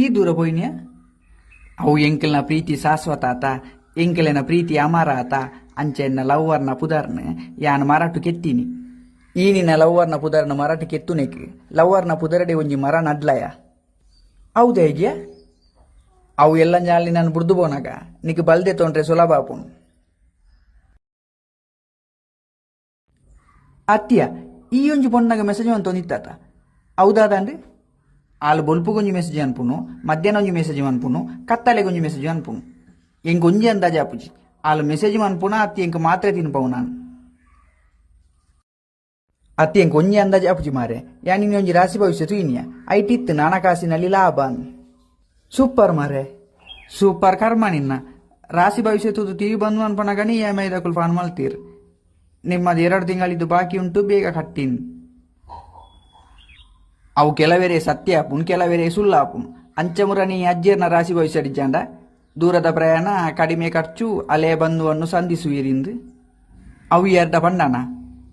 ಈ ದೂರ ಪೋಯ್ನ್ಯ ಅವು ಎಂಕಲ್ನ ಪ್ರೀತಿ ಶಾಶ್ವತ ಆತ ಎಂಕಲಿನ ಪ್ರೀತಿ ಅಮಾರ ಆತ ಅಂಚೆನ್ನ ಲವ್ವರ್ನ ಪುದರ್ನ, ಯಾನ್ ಮರಾಟು ಕೆತ್ತೀನಿ. ಈ ನಿನ್ನ ಲವ್ವರ್ನ ಪುದರ್ನ ಮರಾಟು ಕೆತ್ತುನೆಕ್, ಲವ್ವರ್ನ ಪುದರಡೆ ಒಂಜಿ ಮರ ನಡ್ಲಯ? ಹೌದು ಹೇಗೆ ಅವು ಎಲ್ಲ ಜಾಲಿ ನಾನು ಬುಡ್ದು ಬೋನಾಗ, ನಿಕ್ ಬಲ್ದೆ ತೊಂಡ್ರೆ ಸುಲಭ ಆಪುಣ್. ಅತ್ತಿಯ, ಈ ಒಂಜಿ ಪೊಣ್ಣಾಗ ಮೆಸೇಜ್ ಅಂತ ಒಂದಿತ್ತಾತ ಹೌದಾದಂಡ್ರಿ ಆಳು ಬೊಲ್ಪುಗೊಂಜಿ ಮೆಸೇಜ್ ಅನ್ಪುನು, ಮಧ್ಯಾಹ್ನ ಒಂಜಿ ಮೆಸೇಜ್ ಅನ್ಪುನು ಕತ್ತಲೆಗೊಂಜಿ ಮೆಸೇಜ್ ಅನ್ಪುನು. ಎಂಕ್ ಒಂಜಿ ಅಂದಾಜ ಆಪುಜಿ. ಆಳು ಮೆಸೇಜ್ ಅನ್ಪುನ ಅತ್ತಿ ಎಂಕ್ ಮಾತ್ರ ತಿನ್ಪವು ನಾನು. ಅತ್ತಿ ಎಂಕ್ ಒಂಜಿ ಅಂದಾಜ ಆಪುಜಿ ಮಾರೆ. ಯಾನಿನಿ ಒಂಜಿ ರಾಶಿ ಭವಿಷ್ಯ ತುಯಿನಿಯ ಐಟಿತ್ತು ಹಣಕಾಸಿನಲ್ಲಿ ಲಾಭ ಅನ್. ಸೂಪರ್ ಮಾರೆ. ಸೂಪರ್ ಕರ್ಮ ರಾಶಿ ಭವಿಷ್ಯ ತುದು ಟಿವಿ ಬಂದು ಅನ್ಪನಗನಿ ಇ ಎಂ ಐ ದಕುಲ್ ಫಾನ್ ಮಲ್ತೀರ್. ನಿಮ್ಮದು ಎರಡು ತಿಂಗಳಿದ್ದು ಬಾಕಿ ಉಂಟು, ಬೇಗ ಕಟ್ಟಿನ್. ಅವು ಕೆಲವೆರೆ ಸತ್ಯ ಆಪುನ್ ಕೆಲವೆರೆ ಸುಳ್ಳಾಪುನ್. ಅಂಚಮುರನಿ ಅಜ್ಜೀರ್ನ ರಾಶಿ ಭವಿಷ್ಯಡಿಜ್ಜಾಂಡ ದೂರದ ಪ್ರಯಾಣ, ಕಡಿಮೆ ಖರ್ಚು, ಅಲೆ ಬಂಧುವನ್ನು ಸಂಧಿಸುವಿರಿಂದು. ಅವು ಎರಡ ಪಂಡನ.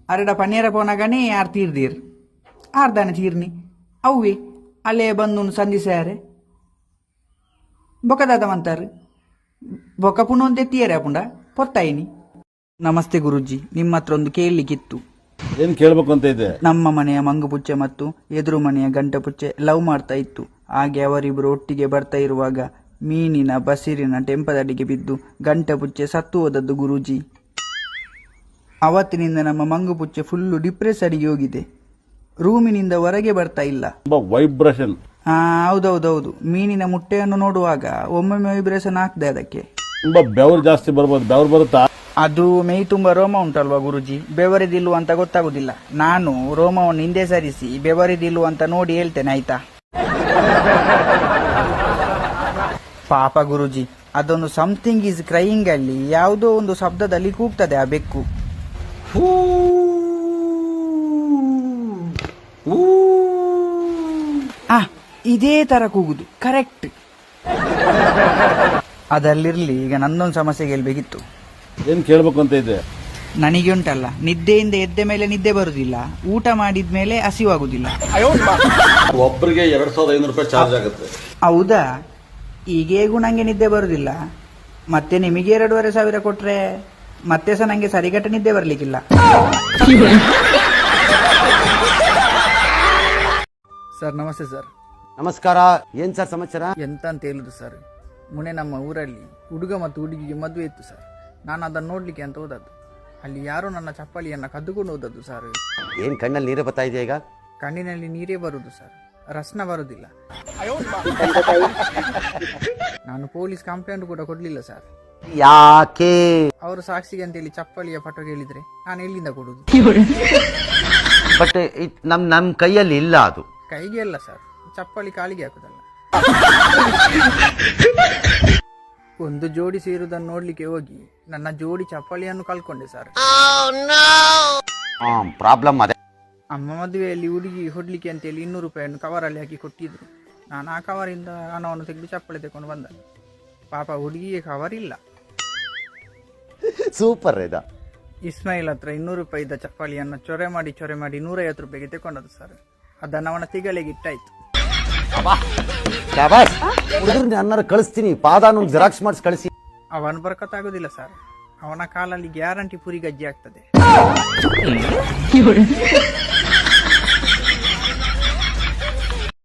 ಅರಡ ಪನ್ನೇರ ಪೋನಗನೇ ಯಾರು ತೀರ್ದೀರ್? ಆರ್ದಾನೆ ತೀರ್ನಿ. ಅವೇ ಅಲೆ ಬಂದು ಸಂಧಿಸ್ಯಾರೆ? ಬೊಕದಾದವಂತಾರೆ? ಬೊಕ ಪುನೊಂದೆ ತೀಯರೆ ಪುಂಡ ಪೊತ್ತಾಯಿನಿ ನಮಸ್ತೆ ಗುರುಜಿ ನಿಮ್ಮ ಹತ್ರ ಒಂದು ಕೇಳಲಿಕ್ಕಿತ್ತು. ಏನ್ ಕೇಳ್ಬೇಕು ಅಂತ ಇದೆ? ನಮ್ಮ ಮನೆಯ ಮಂಗುಪುಚ್ಚೆ ಮತ್ತು ಎದುರು ಮನೆಯ ಗಂಟಪುಚ್ಚೆ ಲವ್ ಮಾಡ್ತಾ ಇತ್ತು. ಹಾಗೆ ಅವರಿಬ್ಬರು ಒಟ್ಟಿಗೆ ಬರ್ತಾ ಇರುವಾಗ ಮೀನಿನ ಬಸಿರಿನ ಟೆಂಪದಡಿಗೆ ಬಿದ್ದು ಗಂಟಪುಚ್ಚೆ ಸತ್ತು ಹೋದದ್ದು ಗುರೂಜಿ. ಅವತ್ತಿನಿಂದ ನಮ್ಮ ಮಂಗುಪುಚ್ಚೆ ಫುಲ್ಲು ಡಿಪ್ರೆಸ್ ಅಡಿಗೆ ಹೋಗಿದೆ. ರೂಮಿನಿಂದ ಹೊರಗೆ ಬರ್ತಾ ಇಲ್ಲ. ತುಂಬಾ ವೈಬ್ರೇಷನ್. ಆ ಹೌದೌದೌದು. ಮೀನಿನ ಮುಟ್ಟೆಯನ್ನು ನೋಡುವಾಗ ಒಮ್ಮೊಮ್ಮೆ ವೈಬ್ರೇಷನ್ ಆಗ್ತದೆ ಅದಕ್ಕೆ. ತುಂಬಾ ಬೆವರು ಜಾಸ್ತಿ ಬರ್ಬೋದು. ಬೆವರು ಬರುತ್ತಾ? ಅದು ಮೇಯ್ ತುಂಬ ರೋಮ ಉಂಟಲ್ವಾ ಗುರುಜಿ? ಬೆವರಿದಿಲ್ವ ಅಂತ ಗೊತ್ತಾಗುದಿಲ್ಲ. ನಾನು ರೋಮವನ್ನು ಹಿಂದೆ ಸರಿಸಿ ಬೆವರಿದಿಲ್ವ ಅಂತ ನೋಡಿ ಹೇಳ್ತೇನೆ ಆಯ್ತಾ? ಪಾಪ ಗುರುಜಿ ಅದೊಂದು ಸಮಥಿಂಗ್ ಈಸ್ ಕ್ರೈಯಿಂಗ್ ಅಲ್ಲಿ ಯಾವುದೋ ಒಂದು ಶಬ್ದದಲ್ಲಿ ಕೂಗ್ತದೆ ಆ ಬೆಕ್ಕು. ಆ ಇದೇ ತರ ಕೂಗುದು ಕರೆಕ್ಟ್ ಅದಲ್ಲಿರ್ಲಿ ಈಗ ನನ್ನೊಂದು ಸಮಸ್ಯೆ ಹೇಳ್ಬೇಕಿತ್ತು. ಏನ್ ಕೇಳ್ಬೇಕು ಅಂತ ಇದೆ? ನನಗೆ ಉಂಟಲ್ಲ ನಿದ್ದೆಯಿಂದ ಎದ್ದ ಮೇಲೆ ನಿದ್ದೆ ಬರುದಿಲ್ಲ. ಊಟ ಮಾಡಿದ ಮೇಲೆ ಹಸಿವಾಗುದಿಲ್ಲ. ಒಬ್ಬರಿಗೆ ಎರಡ್ ಸಾವಿರದ ಐನೂರು ರೂಪಾಯಿ ಚಾರ್ಜ್ ಆಗುತ್ತೆ. ಹೌದಾ? ಈಗೇಗೂ ನಂಗೆ ನಿದ್ದೆ ಬರುದಿಲ್ಲ. ಮತ್ತೆ ನಿಮಗೆ ಎರಡೂವರೆ ಸಾವಿರ ಕೊಟ್ರೆ ಮತ್ತೆ ಸಹ ನಂಗೆ ಸರಿಗಟ್ಟ ನಿದ್ದೆ ಬರ್ಲಿಕ್ಕಿಲ್ಲ. ಸರ್ ನಮಸ್ತೆ ಸರ್. ನಮಸ್ಕಾರ. ಏನ್ ಸರ್ ಸಮಾಚಾರ? ಎಂತ ಅಂತ ಹೇಳುದು ಸರ್. ಮುನೆ ನಮ್ಮ ಊರಲ್ಲಿ ಹುಡುಗ ಮತ್ತು ಹುಡುಗಿಗೆ ಮದುವೆ ಇತ್ತು ಸರ್. ನಾನು ಅದನ್ನು ನೋಡ್ಲಿಕ್ಕೆ ಅಂತ ಹೋದದ್ದು. ಅಲ್ಲಿ ಯಾರೋ ನನ್ನ ಚಪ್ಪಲಿಯನ್ನ ಕದ್ದುಕೊಂಡು ಹೋದದ್ದು ಸರ್ ಏನ್ ಕಣ್ಣಲ್ಲಿ ನೀರೇ ಬರ್ತಾ ಇದೆಯಾ ಈಗ? ಕಣ್ಣಿನಲ್ಲಿ ನೀರೇ ಬರುದು ಸರ್ ರಸ್ನ ಬರುದಿಲ್ಲ. ನಾನು ಪೊಲೀಸ್ ಕಂಪ್ಲೇಂಟ್ ಕೂಡ ಕೊಡ್ಲಿಲ್ಲ ಸರ್ ಯಾಕೆ? ಅವರು ಸಾಕ್ಷಿಗೆ ಅಂತೇಳಿ ಚಪ್ಪಲಿಯ ಫಟೋ ಕೇಳಿದ್ರೆ ನಾನು ಎಲ್ಲಿಂದ ಕೊಡುದು? ಬಟ್ ನಮ್ ನಮ್ ಕೈಯಲ್ಲಿ ಇಲ್ಲ ಅದು. ಕೈಗೆ ಅಲ್ಲ ಸರ್ ಚಪ್ಪಲಿ ಕಾಲಿಗೆ ಹಾಕುದಲ್ಲ. ಒಂದು ಜೋಡಿ ಸೇರುವುದನ್ನು ನೋಡ್ಲಿಕ್ಕೆ ಹೋಗಿ ನನ್ನ ಜೋಡಿ ಚಪ್ಪಲಿಯನ್ನು ಕಳ್ಕೊಂಡೆ ಸರ್ ಪ್ರಾಬ್ಲಮ್ ಅದೇ. ಅಮ್ಮ ಮದುವೆಯಲ್ಲಿ ಹುಡುಗಿ ಹೊಡ್ಲಿಕ್ಕೆ ಅಂತೇಳಿ ಇನ್ನೂರು ರೂಪಾಯಿಯನ್ನು ಕವರಲ್ಲಿ ಹಾಕಿ ಕೊಟ್ಟಿದ್ರು. ನಾನು ಆ ಕವರಿಂದ ಹಣವನ್ನು ತೆಗೆದು ಚಪ್ಪಲಿ ತಗೊಂಡು ಬಂದ. ಪಾಪ ಹುಡುಗಿಗೆ ಕವರ್ ಇಲ್ಲ. ಸೂಪರ್ ಇದ. ಇಸ್ಮಾಯಿಲ್ ಹತ್ರ ಇನ್ನೂರು ರೂಪಾಯಿ ಇದ್ದ ಚಪ್ಪಲಿಯನ್ನು ಚೊರೆ ಮಾಡಿ ಚೊರೆ ಮಾಡಿ ನೂರೈವತ್ತು ರೂಪಾಯಿಗೆ ತಗೊಂಡದ್ದು ಸರ್ ಅದನ್ನು ಅವನ ತಿಗಳಿಗೆ ಇಟ್ಟಾಯ್ತು ಹುಡುಗರು ಅನ್ನಾರು ಕಳಿಸ್ತೀನಿ. ಪಾದಾನು ಜೆರಾಕ್ಸ್ ಮಾಡಿಸಿ ಕಳಿಸಿ. ಅವನು ಬರ್ಕತ್ತಾಗೋದಿಲ್ಲ ಸರ್. ಅವನ ಕಾಲಲ್ಲಿ ಗ್ಯಾರಂಟಿ ಪುರಿ ಗಜ್ಜಿ ಆಗ್ತದೆ.